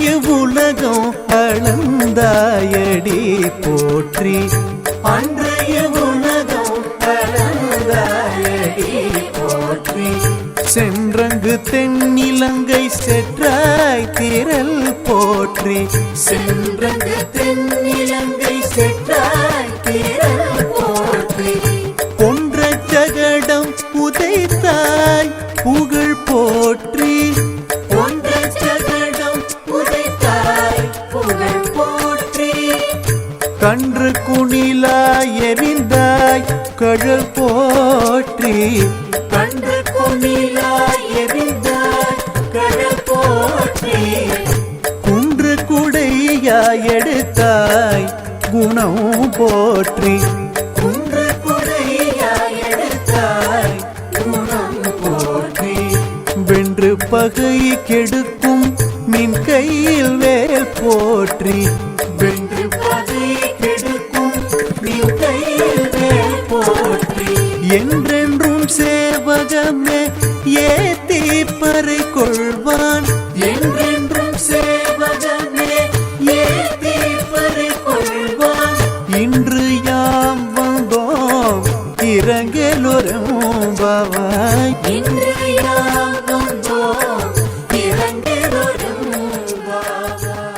இவ்வுலகம் அளந்தாயடி போற்றி. அன்று இவ்வுலகம் அளந்தாயடி போற்றி. சென்றங்கு தென்னிலங்கை செற்றாய் திரள் போற்றி. சென்றங்கு தென்னிலங்கை செற்றாய் திரள் போற்றி. ஒன்ற ஜகடம் உதைத்தாய் புகழ் போற்றி. கன்று குணிலாய் எரிந்தாய் கழல் போற்றி. கன்று குணிலாய் எரிந்தாய் கழல் போற்றி. குன்று குடையாய் எடுத்தாய் குணம் போற்றி. குன்று குடையாய் எடுத்தாய் குணம் போற்றி. வென்று பகை கெடுக்கும் நின் கையில் வேல் போற்றி. வென்று பகை என்றென்றும் சேவகமே ஏத்தி பறை கொள்வான். என்றென்றும் சேவகமே ஏத்தி பறை கொள்வான். இன்று யாம் வந்தோம் இறங்கலொரும் பவாய் இன்று யாம் வந்தோம்